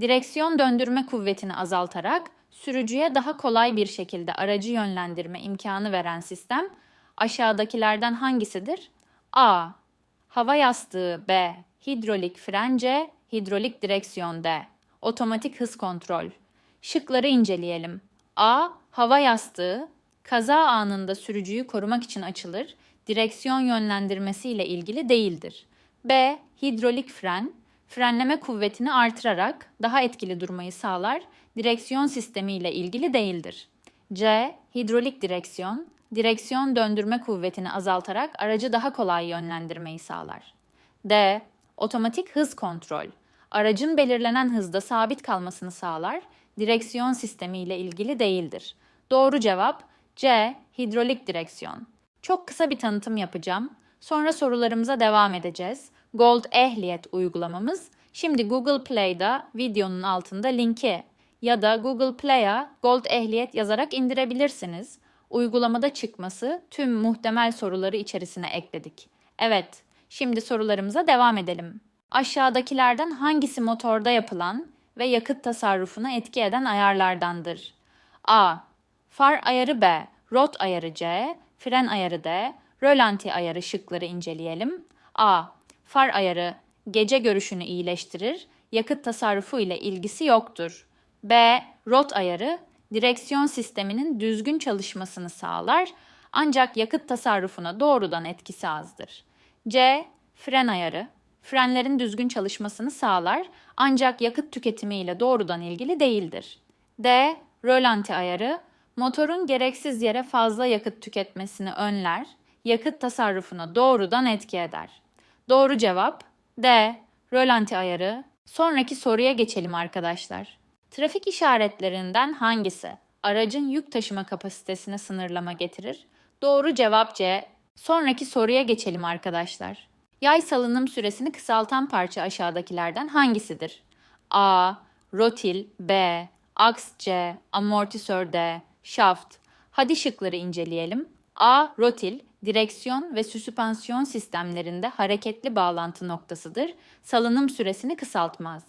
direksiyon döndürme kuvvetini azaltarak sürücüye daha kolay bir şekilde aracı yönlendirme imkanı veren sistem aşağıdakilerden hangisidir? A. Hava yastığı B. Hidrolik fren C. Hidrolik direksiyon D. Otomatik hız kontrol. Şıkları inceleyelim. A. Hava yastığı kaza anında sürücüyü korumak için açılır, direksiyon yönlendirmesi ile ilgili değildir. B. Hidrolik fren frenleme kuvvetini artırarak daha etkili durmayı sağlar, direksiyon sistemi ile ilgili değildir. C. Hidrolik direksiyon direksiyon döndürme kuvvetini azaltarak aracı daha kolay yönlendirmeyi sağlar. D. Otomatik hız kontrol. Aracın belirlenen hızda sabit kalmasını sağlar, direksiyon sistemi ile ilgili değildir. Doğru cevap C. Hidrolik direksiyon. Çok kısa bir tanıtım yapacağım. Sonra sorularımıza devam edeceğiz. Gold Ehliyet uygulamamız şimdi Google Play'da videonun altında linki ya da Google Play'a Gold Ehliyet yazarak indirebilirsiniz. Uygulamada çıkması tüm muhtemel soruları içerisine ekledik. Evet, şimdi sorularımıza devam edelim. Aşağıdakilerden hangisi motorda yapılan ve yakıt tasarrufuna etki eden ayarlardandır? A. Far ayarı B, rot ayarı C, fren ayarı D, rölanti ayarı şıkları inceleyelim. A. Far ayarı gece görüşünü iyileştirir, yakıt tasarrufu ile ilgisi yoktur. B. Rot ayarı direksiyon sisteminin düzgün çalışmasını sağlar ancak yakıt tasarrufuna doğrudan etkisi azdır. C. Fren ayarı frenlerin düzgün çalışmasını sağlar ancak yakıt tüketimi ile doğrudan ilgili değildir. D. Rölanti ayarı motorun gereksiz yere fazla yakıt tüketmesini önler, yakıt tasarrufuna doğrudan etki eder. Doğru cevap D. Rölanti ayarı. Sonraki soruya geçelim arkadaşlar. Trafik işaretlerinden hangisi aracın yük taşıma kapasitesine sınırlama getirir? Doğru cevap C. Sonraki soruya geçelim arkadaşlar. Yay salınım süresini kısaltan parça aşağıdakilerden hangisidir? A. Rotil B. Aks C. Amortisör D. Şaft. Hadi şıkları inceleyelim. A. Rotil, direksiyon ve süspansiyon sistemlerinde hareketli bağlantı noktasıdır. Salınım süresini kısaltmaz.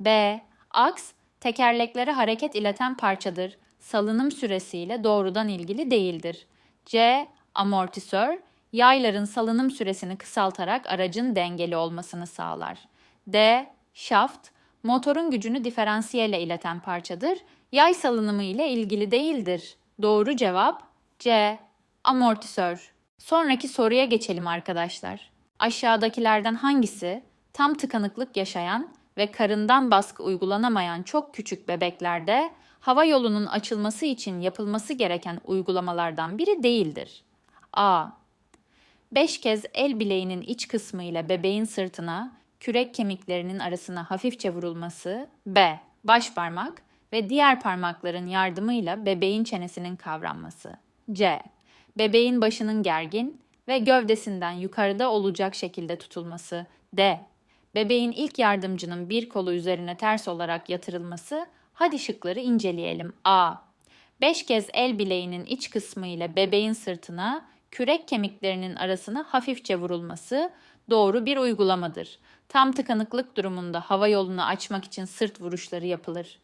B. Aks, tekerleklere hareket ileten parçadır. Salınım süresiyle doğrudan ilgili değildir. C. Amortisör, yayların salınım süresini kısaltarak aracın dengeli olmasını sağlar. D. Şaft, motorun gücünü diferansiyelle ileten parçadır. Yay salınımı ile ilgili değildir. Doğru cevap C. Amortisör. Sonraki soruya geçelim arkadaşlar. Aşağıdakilerden hangisi tam tıkanıklık yaşayan ve karından baskı uygulanamayan çok küçük bebeklerde hava yolunun açılması için yapılması gereken uygulamalardan biri değildir? A. 5 kez el bileğinin iç kısmı ile bebeğin sırtına, kürek kemiklerinin arasına hafifçe vurulması. B. Baş parmak ve diğer parmakların yardımıyla bebeğin çenesinin kavranması. C. Bebeğin başının gergin ve gövdesinden yukarıda olacak şekilde tutulması. D. Bebeğin ilk yardımcının bir kolu üzerine ters olarak yatırılması. Hadi şıkları inceleyelim. A. 5 kez el bileğinin iç kısmı ile bebeğin sırtına, kürek kemiklerinin arasına hafifçe vurulması doğru bir uygulamadır. Tam tıkanıklık durumunda hava yolunu açmak için sırt vuruşları yapılır.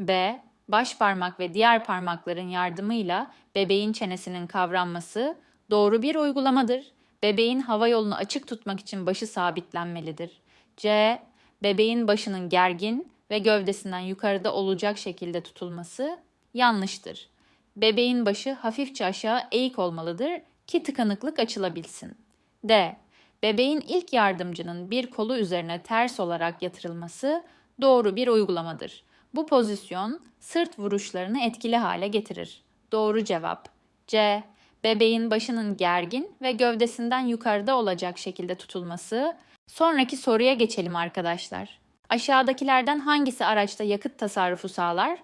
B. Baş parmak ve diğer parmakların yardımıyla bebeğin çenesinin kavranması doğru bir uygulamadır. Bebeğin hava yolunu açık tutmak için başı sabitlenmelidir. C. Bebeğin başının gergin ve gövdesinden yukarıda olacak şekilde tutulması yanlıştır. Bebeğin başı hafifçe aşağı eğik olmalıdır ki tıkanıklık açılabilsin. D. Bebeğin ilk yardımcının bir kolu üzerine ters olarak yatırılması doğru bir uygulamadır. Bu pozisyon sırt vuruşlarını etkili hale getirir. Doğru cevap C. Bebeğin başının gergin ve gövdesinden yukarıda olacak şekilde tutulması. Sonraki soruya geçelim arkadaşlar. Aşağıdakilerden hangisi araçta yakıt tasarrufu sağlar?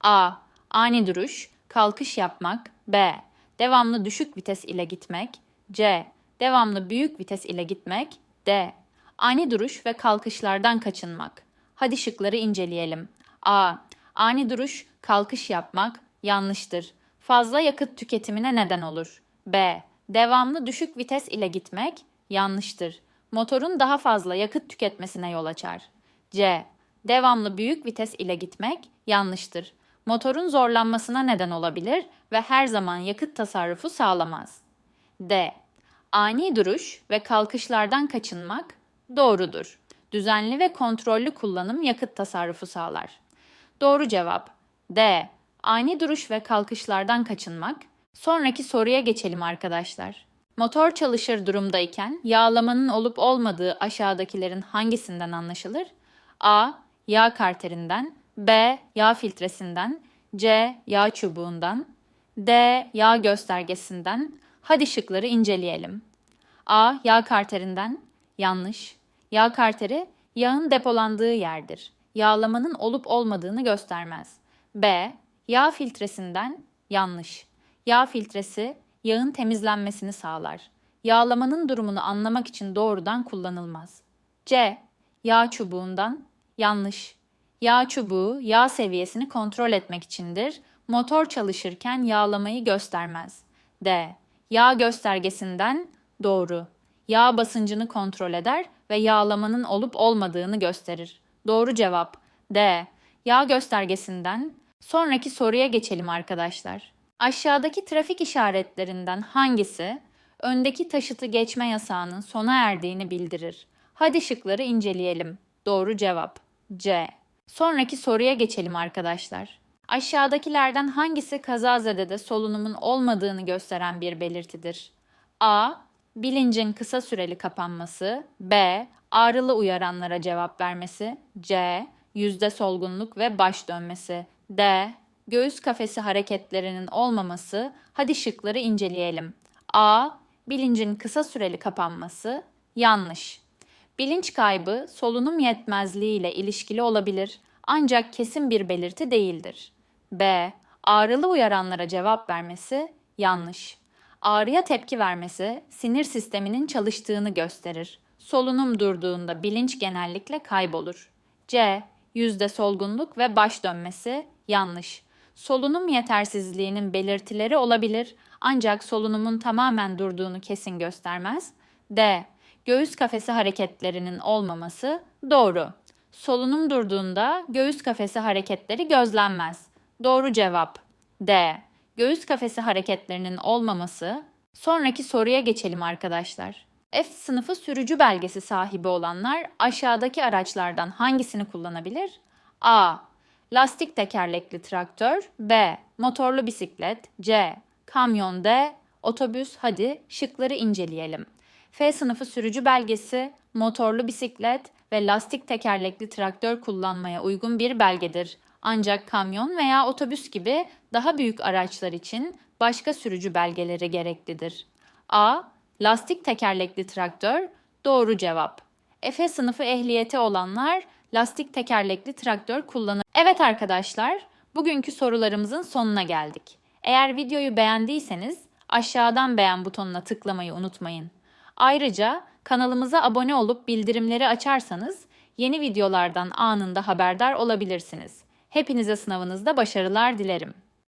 A. Ani duruş, kalkış yapmak. B. Devamlı düşük vites ile gitmek. C. Devamlı büyük vites ile gitmek. D. Ani duruş ve kalkışlardan kaçınmak. Hadi şıkları inceleyelim. A. Ani duruş, kalkış yapmak yanlıştır. Fazla yakıt tüketimine neden olur. B. Devamlı düşük vites ile gitmek yanlıştır. Motorun daha fazla yakıt tüketmesine yol açar. C. Devamlı büyük vites ile gitmek yanlıştır. Motorun zorlanmasına neden olabilir ve her zaman yakıt tasarrufu sağlamaz. D. Ani duruş ve kalkışlardan kaçınmak doğrudur. Düzenli ve kontrollü kullanım yakıt tasarrufu sağlar. Doğru cevap D. Ani duruş ve kalkışlardan kaçınmak. Sonraki soruya geçelim arkadaşlar. Motor çalışır durumdayken yağlamanın olup olmadığı aşağıdakilerin hangisinden anlaşılır? A. Yağ karterinden B. Yağ filtresinden C. Yağ çubuğundan D. Yağ göstergesinden Hadi şıkları inceleyelim. A. Yağ karterinden yanlış. Yağ karteri yağın depolandığı yerdir. Yağlamanın olup olmadığını göstermez. B. Yağ filtresinden yanlış. Yağ filtresi yağın temizlenmesini sağlar. Yağlamanın durumunu anlamak için doğrudan kullanılmaz. C. Yağ çubuğundan yanlış. Yağ çubuğu yağ seviyesini kontrol etmek içindir. Motor çalışırken yağlamayı göstermez. D. Yağ göstergesinden doğru. Yağ basıncını kontrol eder ve yağlamanın olup olmadığını gösterir. Doğru cevap D. Yağ göstergesinden sonraki soruya geçelim arkadaşlar. Aşağıdaki trafik işaretlerinden hangisi öndeki taşıtı geçme yasağının sona erdiğini bildirir? Hadi şıkları inceleyelim. Doğru cevap C. Sonraki soruya geçelim arkadaşlar. Aşağıdakilerden hangisi kazazedede solunumun olmadığını gösteren bir belirtidir? A. Bilincin kısa süreli kapanması. B. Ağrılı uyaranlara cevap vermesi. C. Yüzde solgunluk ve baş dönmesi. D. Göğüs kafesi hareketlerinin olmaması. Hadi şıkları inceleyelim. A. Bilincin kısa süreli kapanması. Yanlış. Bilinç kaybı solunum yetmezliği ile ilişkili olabilir ancak kesin bir belirti değildir. B. Ağrılı uyaranlara cevap vermesi yanlış. Ağrıya tepki vermesi sinir sisteminin çalıştığını gösterir. Solunum durduğunda bilinç genellikle kaybolur. C. Yüzde solgunluk ve baş dönmesi yanlış. Solunum yetersizliğinin belirtileri olabilir ancak solunumun tamamen durduğunu kesin göstermez. D. Göğüs kafesi hareketlerinin olmaması doğru. Solunum durduğunda göğüs kafesi hareketleri gözlenmez. Doğru cevap D. Göğüs kafesi hareketlerinin olmaması. Sonraki soruya geçelim arkadaşlar. F sınıfı sürücü belgesi sahibi olanlar aşağıdaki araçlardan hangisini kullanabilir? A. Lastik tekerlekli traktör B. Motorlu bisiklet C. Kamyon D. Otobüs hadi şıkları inceleyelim. F sınıfı sürücü belgesi, motorlu bisiklet ve lastik tekerlekli traktör kullanmaya uygun bir belgedir. Ancak kamyon veya otobüs gibi daha büyük araçlar için başka sürücü belgeleri gereklidir. A. Lastik tekerlekli traktör doğru cevap. F sınıfı ehliyeti olanlar lastik tekerlekli traktör kullanır. Evet arkadaşlar, bugünkü sorularımızın sonuna geldik. Eğer videoyu beğendiyseniz aşağıdan beğen butonuna tıklamayı unutmayın. Ayrıca kanalımıza abone olup bildirimleri açarsanız yeni videolardan anında haberdar olabilirsiniz. Hepinize sınavınızda başarılar dilerim.